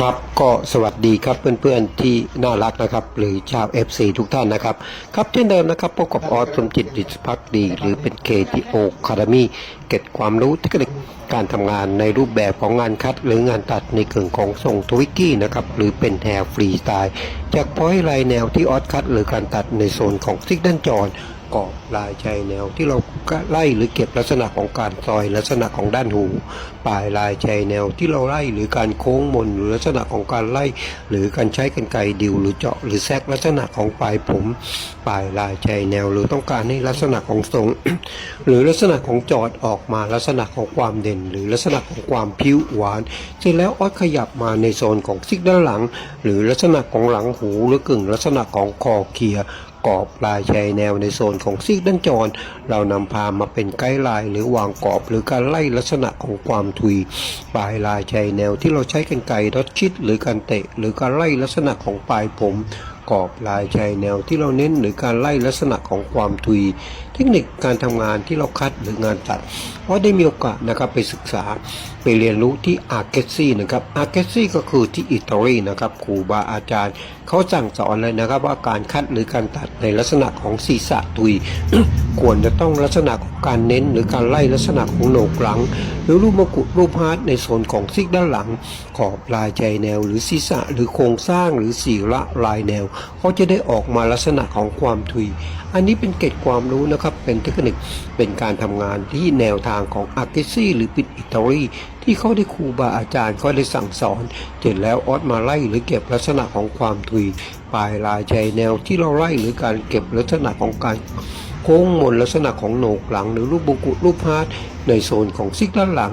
ครับก็สวัสดีครับเพื่อนๆที่น่ารักนะครับ หรือชาว FC ทุกท่านนะครับ ครับเช่นเดิมนะครับพบกับออสสมจิตดิษพักดี หรือเป็น KTO Academy เก็บความรู้เทคนิคการทำงานในรูปแบบของงานคัด หรืองานตัดในกึ่งของทรงทวิกกี้นะครับ หรือเป็นแนวฟรีสไตล์ จากพอยต์ไลแนวที่ออสคัด หรือการตัดในโซนของซิกด้านจร กรอบลายชายแนว ที่เราไล่หรือเก็บลักษณะของการซอยลักษณะของด้านหูปลายลายชายแนว ที่เราไล่หรือการโค้งมนหรือลักษณะของการไล่ หรือการใช้กันไกรดิวหรือเจาะหรือแซกลักษณะของปลายผม ปลายลายชายแนว หรือต้องการให้ลักษณะของทรง หรือลักษณะของจอดออกมาลักษณะของความเด่น หรือลักษณะของความผิวหวาน เสร็จแล้วออดขยับมาในโซนของซิกด้านหลัง หรือลักษณะของหลังหูหรือกึ่งลักษณะของคอเคีย กรอบลายชายแนวในโซนของซีกด้านจร เรานำพามาเป็นไกด์ไลน์หรือวางกรอบหรือการไล่ลักษณะของความทุย ปลายลายชายแนวที่เราใช้กันไกรรอชิดหรือการเตะ หรือการไล่ลักษณะของปลายผม กรอบลายชายแนวที่เราเน้นหรือการไล่ลักษณะของความทุย เทคนิคการทำงานที่เราคัดหรืองานตัดเพราะได้มีโอกาสนะครับไปศึกษาไปเรียนรู้ที่อาร์เกซี่นะครับอาร์เกซี่ก็คือที่อิตาลีนะครับครูบาอาจารย์ เขาสั่งสอนเลยนะครับว่าการคัดหรือการตัดในลักษณะของศีรษะทุย ควรจะต้องลักษณะของการเน้นหรือการไล่ลักษณะของโหนกหลัง หรือรูปมกุฎรูปฮาร์ดในโซนของซิกด้านหลัง ขอบลายใจแนวหรือศีรษะหรือโครงสร้างหรือสีละลายแนวเขาจะได้ออกมาลักษณะของความทุย อันนี้เป็นเกร็ดความรู้นะครับเป็นเทคนิคเป็นการทำงานที่แนวทางของอาร์เกซี่หรือปิดอิตาลีที่เขาได้ครูบาอาจารย์เขาได้สั่งสอนเสร็จแล้วออสมาไล่หรือเก็บลักษณะของความทุยปลายลายใจแนวที่เราไล่หรือการเก็บลักษณะของการ โค้งมนลักษณะของโหนกหลัง หรือรูปบุกุรูปฮาร์ดในโซนของซิกด้านหลัง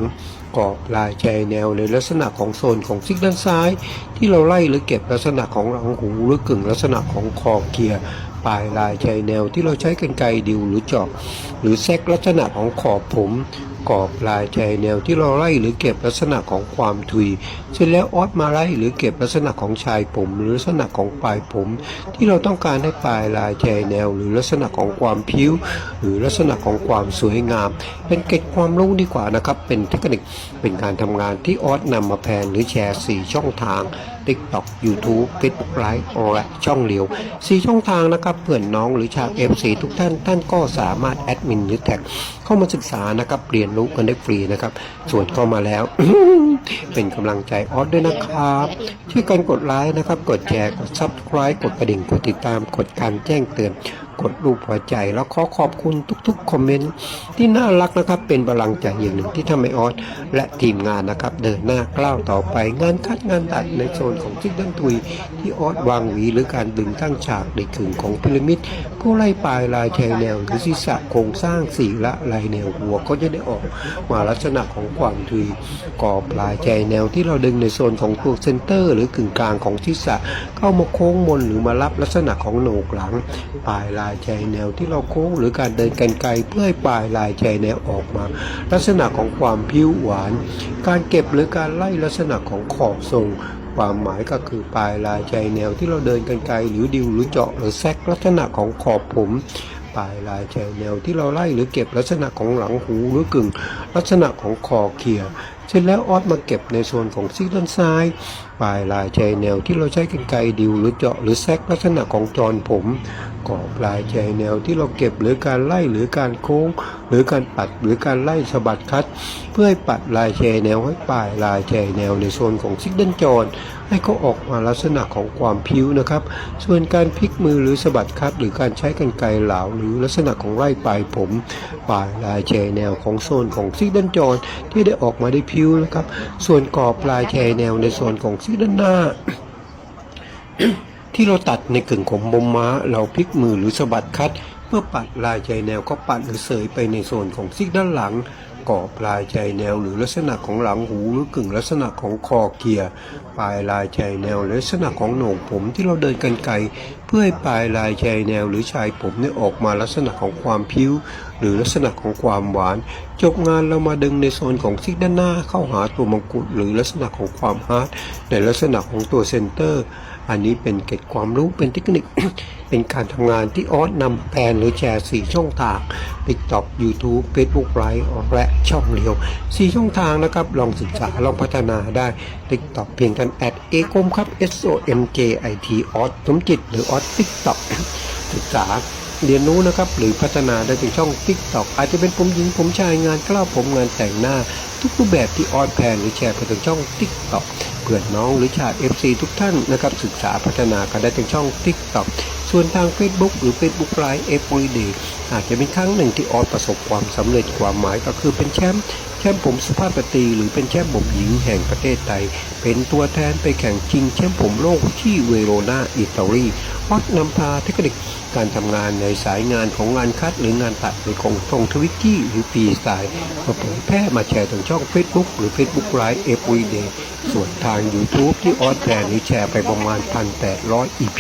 กรอบลายใจแนวในลักษณะของโซนของซิกด้านซ้าย ที่เราไล่หรือเก็บลักษณะของหลังหูหรือกึ่งลักษณะของคอเกียร์ปลายลายชายแนวที่เราใช้กันไกดิวหรือจอบหรือแซกลักษณะของขอบผม กรอบลายชายแนวที่เราไล่หรือเก็บลักษณะของความทุย เสร็จแล้วออสมาไล่หรือเก็บลักษณะของชายผม หรือลักษณะของปลายผม ที่เราต้องการให้ปลายลายชายแนว หรือลักษณะของความผิว หรือลักษณะของความสวยงาม เป็นเก็ดความรู้ดีกว่านะครับ เป็นเทคนิคเป็นการทำงานที่ออสนำมาแพนหรือแชร์สี่ช่องทาง TikTok YouTube Facebook Live และช่องเหลียวสี่ช่องทางนะครับเพื่อนน้องหรือชาว FC ทุกท่านท่านก็สามารถแอดมินหรือแท็กเข้ามาศึกษานะครับเรียนรู้กันได้ฟรีนะครับส่วนเข้ามาแล้ว เป็นกำลังใจออสด้วยนะครับช่วยกันกดไลค์นะครับ กดแชร์กด Subscribe กดกระดิ่งกดติดตามกดการแจ้งเตือน กดรูปหัวใจ แล้วขอขอบคุณทุกๆคอมเมนต์ที่น่ารักนะครับ เป็นพลังใจอย่างหนึ่งที่ทำให้ออสและทีมงานนะครับ เดินหน้ากล้าวต่อไปงานคัดงานตัดในโซนของทิศด้านทุย ที่ออสวางหวีหรือการดึงตั้งฉากในขึงของพีระมิดผู้ไล่ปลายลายชายแนวหรือศีรษะโครงสร้างสีละลายแนวหัวก็จะได้ออกมาลักษณะของความทุยกอบลายชายแนวที่เราดึงในโซนของตัวเซนเตอร์ หรือกึ่งกลางของศีรษะเข้ามาโค้งมนหรือมารับลักษณะของโหนกหลังปลายลายชายแนวที่เราโค้งหรือการเดินกันไกลเพื่อให้ปลายลายชายแนวออกมา ลักษณะของความผิวหวาน การเก็บหรือการไล่ลักษณะของขอบทรงความหมายก็คือปลายลายชายแนวที่เราเดินกันไกลหรือดิวหรือเจาะหรือแซกลักษณะของขอบผมปลายลายชายแนวที่เราไล่หรือเก็บลักษณะของหลังหูหรือกึ่ง ลักษณะของคอเขียเสร็จแล้วออสมาเก็บในส่วนของซีกด้านซ้าย ปลายลายชายแนวที่เราใช้กันไกรดิวหรือเจาะหรือแซกลักษณะของจรผม กอบลายชายแนวที่เราเก็บหรือการไล่หรือการโค้ง หรือการปัดหรือการไล่สะบัดคัด เพื่อให้ปัดลายชายแนวให้ปลายลายชายแนวในโซนของซิกด้านจรให้เขาออกมาลักษณะของความผิวนะครับ ส่วนการพลิกมือหรือสะบัดคัด หรือการใช้กันไกรเหลาหรือลักษณะของไล่ปลายผมปลายลายแชแนวของโซนของซิกด้านจรที่ได้ออกมาได้ผิวนะครับ ส่วนกรอบลายแชแนวในโซนของซิกด้านหน้า ที่เราตัดในกึ่งของบมม้า เราพลิกมือหรือสะบัดคัดเพื่อปัดลายใจแนวก็ปัดหรือเสยไปในโซนของซิกด้านหลังกรอบลายใจแนวหรือลักษณะของหลังหูหรือกึ่งลักษณะของคอเกียร์ปลายลายใจแนวลักษณะของโหนกผมที่เราเดินกันไกลเพื่อให้ปลายลายใจแนวหรือชายผมเนี่ยออกมาลักษณะของความผิวหรือลักษณะของความหวาน จบงานเรามาดึงในโซนของซิกด้านหน้าเข้าหาตัวมงกุฎหรือลักษณะของความฮาร์ดในลักษณะของตัวเซนเตอร์ อันนี้เป็นเกร็ดความรู้เป็นเทคนิค เป็นการทำงานที่ออสนำแปลนหรือแชร์4ช่องทาง TikTok YouTube Facebook Live และช่องเดียว4ช่องทางนะครับ ลองศึกษา ลองพัฒนาได้ TikTok เพียงกันแอดเอคมครับ S O M J I T ออสสมจิต หรือออส TikTok ศึกษาเรียนรู้นะครับ หรือพัฒนาได้ที่ช่อง TikTok อาจจะเป็นผมหญิงผมชายงานกล้าผมงานแต่งหน้า ทุกรูปแบบที่ออนแพนหรือแชร์ไปถึงช่อง TikTok เพื่อนน้องหรือชาว FC ทุกท่านนะครับศึกษาพัฒนากันได้ถึงช่อง TikTok ส่วนทาง Facebook หรือ Facebook Live Everyday อาจจะเป็นครั้งหนึ่งที่ออสประสบความสำเร็จความหมายก็คือเป็นแชมป์แชมป์ผมสุภาพสตรีหรือเป็นแชมป์ผมหญิงแห่งประเทศไทยเป็นตัวแทนไปแข่งชิงแชมป์ผมโลกที่เวโรนาอิตาลี ออสนำพาเทคนิคการทำงานในสายงานของงานคัดหรืองานตัดในของทงทวิกกี้หรือปีสายมาเผยแพร่มาแชร์ทางช่อง Facebook หรือ Facebook Live Everyday ส่วนทาง YouTube ที่ออสแชร์หรือแชร์ไปประมาณ 1,800 EP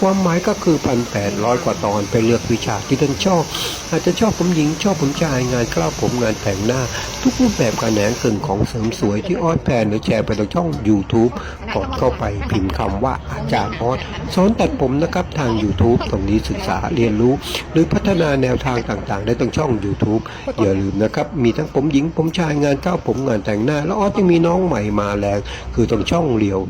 ความหมายก็คือ1,800กว่าตอนไปเลือกวิชาที่ท่านชอบ อาจจะชอบผมหญิงชอบผมชายงานกล้าวผมงานแต่งหน้า ทุกรูปแบบการแหนงเกินของเสริมสวยที่ออสแพนหรือแชร์ไปทางช่อง YouTube ก่อนเข้าไปพิมพ์คำว่าอาจารย์ออสสอนตัดผมนะครับทาง YouTube ตรงนี้ศึกษาเรียนรู้ หรือพัฒนาแนวทางต่างๆ ได้ทางช่อง YouTube อย่าลืมนะครับมีทั้งผมหญิงผมชายงานก้าวผมงานแต่งหน้า แล้วออสยังมีน้องใหม่มาแรงคือตรงช่องเรียว